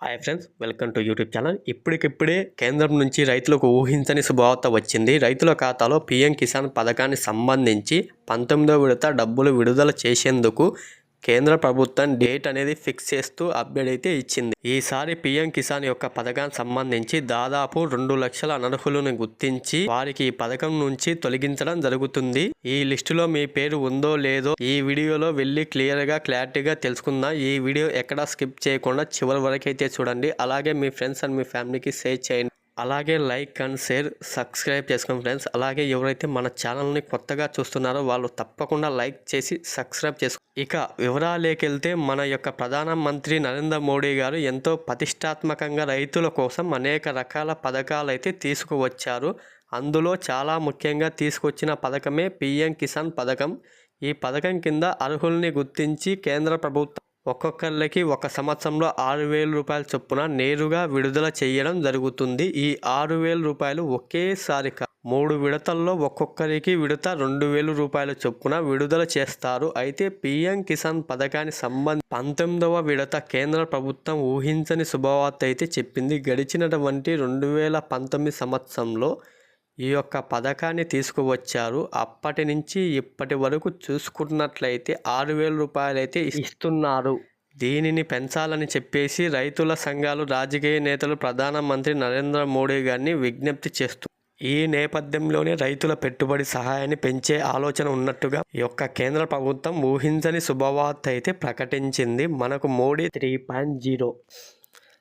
Hi friends welcome to YouTube channel ఇప్పటికిప్పుడే కేంద్రం నుంచి రైతులకు ఊహించని శుభవార్త వచ్చింది. రైతుల ఖాతాలో పీఎం కిసాన్ పథకానికి సంబంధించి పంతొమ్మిదో విడత డబ్బులు విడుదల చేసేందుకు కేంద్ర ప్రభుత్వం డేట్ అనేది ఫిక్స్ చేస్తూ అప్డేట్ అయితే ఇచ్చింది. ఈసారి పీఎం కిసాన్ యొక్క పథకానికి సంబంధించి దాదాపు రెండు లక్షల అనర్హులను గుర్తించి వారికి ఈ పథకం నుంచి తొలగించడం జరుగుతుంది. ఈ లిస్టులో మీ పేరు ఉందో లేదో ఈ వీడియోలో వెళ్ళి క్లియర్గా క్లారిటీగా తెలుసుకుందాం. ఈ వీడియో ఎక్కడా స్కిప్ చేయకుండా చివరి వరకు అయితే చూడండి. అలాగే మీ ఫ్రెండ్స్ అండ్ మీ ఫ్యామిలీకి షేర్ చేయండి. అలాగే లైక్ అండ్ షేర్ సబ్స్క్రైబ్ చేసుకోండి ఫ్రెండ్స్. అలాగే ఎవరైతే మన ఛానల్ని కొత్తగా చూస్తున్నారో వాళ్ళు తప్పకుండా లైక్ చేసి సబ్స్క్రైబ్ చేసుకో. ఇక వివరాలేకెళ్తే మన యొక్క ప్రధానమంత్రి నరేంద్ర మోడీ గారు ఎంతో ప్రతిష్టాత్మకంగా రైతుల కోసం అనేక రకాల పథకాలు అయితే తీసుకువచ్చారు. అందులో చాలా ముఖ్యంగా తీసుకొచ్చిన పథకమే పిఎం కిసాన్ పథకం. ఈ పథకం కింద అర్హుల్ని గుర్తించి కేంద్ర ప్రభుత్వం ఒక్కొక్కరికి ఒక సంవత్సరంలో ఆరు వేల రూపాయల చొప్పున నేరుగా విడుదల చేయడం జరుగుతుంది. ఈ ఆరు వేల రూపాయలు ఒకేసారి మూడు విడతల్లో ఒక్కొక్కరికి విడత రెండు వేల రూపాయల చొప్పున విడుదల చేస్తారు. అయితే పిఎం కిసాన్ పథకానికి సంబంధ పంతొమ్మిదవ విడత కేంద్ర ప్రభుత్వం ఊహించని శుభవార్త అయితే చెప్పింది. గడిచినటువంటి రెండు వేల పంతొమ్మిది సంవత్సరంలో ఈ యొక్క పథకాన్ని తీసుకువచ్చారు. అప్పటి నుంచి ఇప్పటి వరకు చూసుకున్నట్లయితే ఆరు వేల రూపాయలు అయితే ఇస్తున్నారు. దీనిని పెంచాలని చెప్పేసి రైతుల సంఘాలు రాజకీయ నేతలు ప్రధానమంత్రి నరేంద్ర మోడీ గారిని విజ్ఞప్తి చేస్తూ ఈ నేపథ్యంలోనే రైతుల పెట్టుబడి సహాయాన్ని పెంచే ఆలోచన ఉన్నట్టుగా ఈ యొక్క కేంద్ర ప్రభుత్వం ఊహించని శుభవార్త అయితే ప్రకటించింది. మనకు మోడీ త్రీ పాయింట్ జీరో.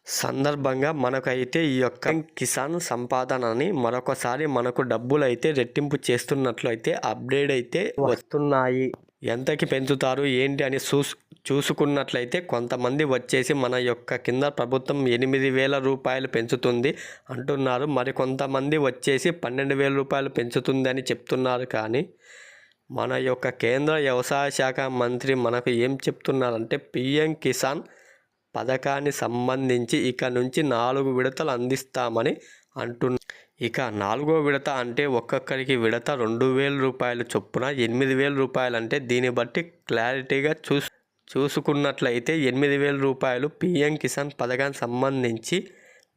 సందర్భంగా మనకైతే ఈ యొక్క కిసాన్ సంపాదనని మరొకసారి మనకు డబ్బులు అయితే రెట్టింపు చేస్తున్నట్లు అయితే అప్డేట్ అయితే వస్తున్నాయి. ఎంతకి పెంచుతారు? ఏంటి అని చూసు చూసుకున్నట్లయితే కొంతమంది వచ్చేసి మన యొక్క కింద ప్రభుత్వం ఎనిమిది వేల రూపాయలు పెంచుతుంది అంటున్నారు. మరి కొంతమంది వచ్చేసి పన్నెండు వేల రూపాయలు పెంచుతుంది అని చెప్తున్నారు. కానీ మన యొక్క కేంద్ర వ్యవసాయ శాఖ మంత్రి మనకు ఏం చెప్తున్నారంటే పిఎం కిసాన్ పథకాన్ని సంబంధించి ఇక నుంచి నాలుగు విడతలు అందిస్తామని అంటున్న. ఇక నాలుగో విడత అంటే ఒక్కొక్కరికి విడత రెండు వేల రూపాయలు చొప్పున ఎనిమిది వేల రూపాయలు అంటే దీన్ని బట్టి క్లారిటీగా చూసు చూసుకున్నట్లయితే ఎనిమిది వేల రూపాయలు పిఎం కిసాన్ పథకానికి సంబంధించి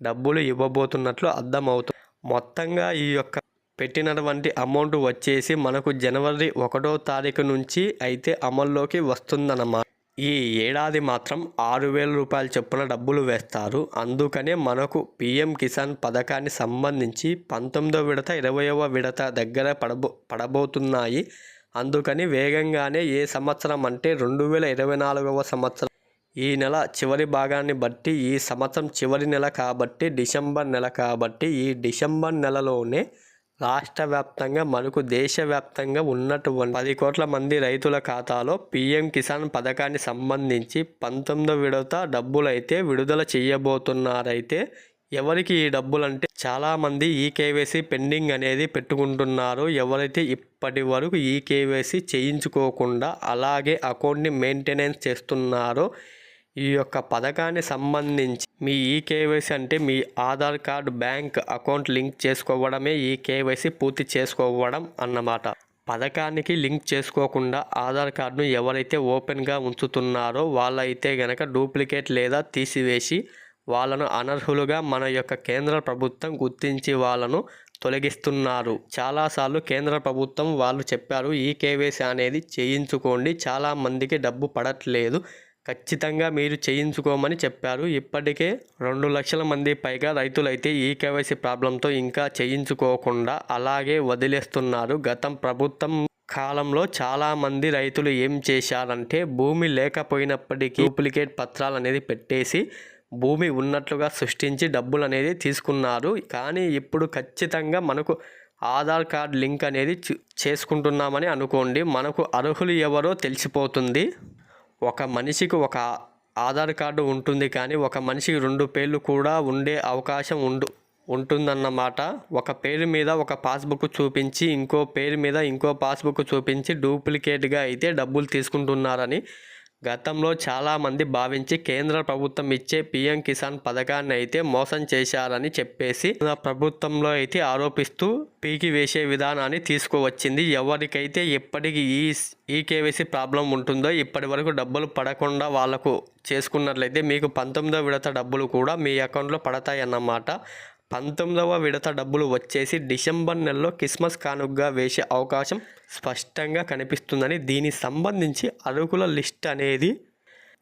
డబ్బులు ఇవ్వబోతున్నట్లు అర్థమవుతుంది మొత్తంగా ఈ యొక్క పెట్టినటువంటి అమౌంట్ వచ్చేసి మనకు జనవరి ఒకటో తారీఖు నుంచి అయితే అమల్లోకి వస్తుందన్నమాట. ఈ ఏడాది మాత్రం ఆరు వేల రూపాయల చొప్పున డబ్బులు వేస్తారు. అందుకనే మనకు పీఎం కిసాన్ పథకాన్ని సంబంధించి పంతొమ్మిదో విడత ఇరవయవ విడత దగ్గర పడబో పడబోతున్నాయి. అందుకని వేగంగానే ఏ సంవత్సరం అంటే రెండు వేల ఇరవై నాలుగవ సంవత్సరం. ఈ నెల చివరి భాగాన్ని బట్టి ఈ సంవత్సరం చివరి నెల కాబట్టి డిసెంబర్ నెల కాబట్టి ఈ డిసెంబర్ నెలలోనే రాష్ట్ర వ్యాప్తంగా మనకు దేశవ్యాప్తంగా ఉన్నటువంటి పది కోట్ల మంది రైతుల ఖాతాలో పీఎం కిసాన్ పథకాన్ని సంబంధించి పంతొమ్మిదో విడత డబ్బులైతే విడుదల చేయబోతున్నారైతే ఎవరికి ఈ డబ్బులు అంటే చాలామంది ఈ కేవైసీ పెండింగ్ అనేది పెట్టుకుంటున్నారు. ఎవరైతే ఇప్పటి వరకు ఈ కేవైసీ చేయించుకోకుండా అలాగే అకౌంట్ని మెయింటెనెన్స్ చేస్తున్నారో ఈ యొక్క పథకాన్ని సంబంధించి మీ ఈ కేవైసీ అంటే మీ Aadhaar card bank account link చేసుకోవడమే ఈ కేవైసీ పూర్తి చేసుకోవడం అన్నమాట. పథకానికి లింక్ చేసుకోకుండా ఆధార్ కార్డును ఎవరైతే ఓపెన్గా ఉంచుతున్నారో వాళ్ళైతే గనక డూప్లికేట్ లేదా తీసివేసి వాళ్ళను అనర్హులుగా మన యొక్క కేంద్ర ప్రభుత్వం గుర్తించి వాళ్ళను తొలగిస్తున్నారు. చాలాసార్లు కేంద్ర ప్రభుత్వం వాళ్ళు చెప్పారు ఈ కేవైసీ అనేది చేయించుకోండి చాలా మందికి డబ్బు పడట్లేదు ఖచ్చితంగా మీరు చేయించుకోమని చెప్పారు. ఇప్పటికే రెండు లక్షల మంది పైగా రైతులైతే ఈ కేవైసీ ప్రాబ్లంతో ఇంకా చేయించుకోకుండా అలాగే వదిలేస్తున్నారు. గతం ప్రభుత్వం కాలంలో చాలామంది రైతులు ఏం చేశారంటే భూమి లేకపోయినప్పటికీ డూప్లికేట్ పత్రాలు అనేది పెట్టేసి భూమి ఉన్నట్లుగా సృష్టించి డబ్బులు అనేది తీసుకున్నారు. కానీ ఇప్పుడు ఖచ్చితంగా మనకు ఆధార్ కార్డ్ లింక్ అనేది చేసుకుంటున్నామని అనుకోండి. మనకు అర్హులు ఎవరో తెలిసిపోతుంది. ఒక మనిషికి ఒక ఆధార్ కార్డు ఉంటుంది కానీ ఒక మనిషికి రెండు పేర్లు కూడా ఉండే అవకాశం ఉండు ఉంటుందన్నమాట. ఒక పేరు మీద ఒక పాస్బుక్ చూపించి ఇంకో పేరు మీద ఇంకో పాస్బుక్ చూపించి డూప్లికేట్గా అయితే డబ్బులు తీసుకుంటున్నారని గతంలో చాలామంది భావించి కేంద్ర ప్రభుత్వం ఇచ్చే పీఎం కిసాన్ పథకాన్ని అయితే మోసం చేశారని చెప్పేసి ప్రభుత్వంలో అయితే ఆరోపిస్తూ పీకి వేసే విధానాన్ని తీసుకువచ్చింది. ఎవరికైతే ఎప్పటికీ ఈ ఈ కేవైసీ ప్రాబ్లం ఉంటుందో ఇప్పటి వరకు డబ్బులు పడకుండా వాళ్ళకు చేసుకున్నట్లయితే మీకు పంతొమ్మిదో విడత డబ్బులు కూడా మీ అకౌంట్లో పడతాయన్నమాట. పంతొమ్మిదవ విడత డబ్బులు వచ్చేసి డిసెంబర్ నెలలో క్రిస్మస్ కానుగ్గా వేసే అవకాశం స్పష్టంగా కనిపిస్తుందని దీనికి సంబంధించి అర్హుల లిస్ట్ అనేది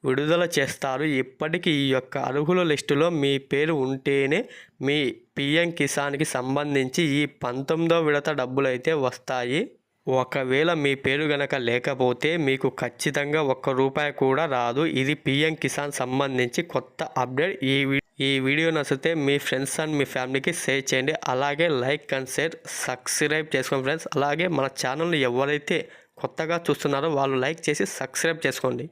విడుదల చేస్తారు. ఇప్పటికీ ఈ యొక్క అర్హుల లిస్టులో మీ పేరు ఉంటేనే మీ పిఎం కిసాన్కి సంబంధించి ఈ పంతొమ్మిదవ విడత డబ్బులు అయితే వస్తాయి. ఒకవేళ మీ పేరు గనక లేకపోతే మీకు ఖచ్చితంగా ఒక్క రూపాయి కూడా రాదు. ఇది పిఎం కిసాన్ సంబంధించి కొత్త అప్డేట్. ఈ ఈ వీడియో నచ్చితే మీ ఫ్రెండ్స్ అండ్ మీ ఫ్యామిలీకి షేర్ చేయండి. అలాగే లైక్ అండ్ షేర్ సబ్స్క్రైబ్ చేసుకోండి ఫ్రెండ్స్. అలాగే మన ఛానల్ని ఎవరైతే కొత్తగా చూస్తున్నారో వాళ్ళు లైక్ చేసి సబ్స్క్రైబ్ చేసుకోండి.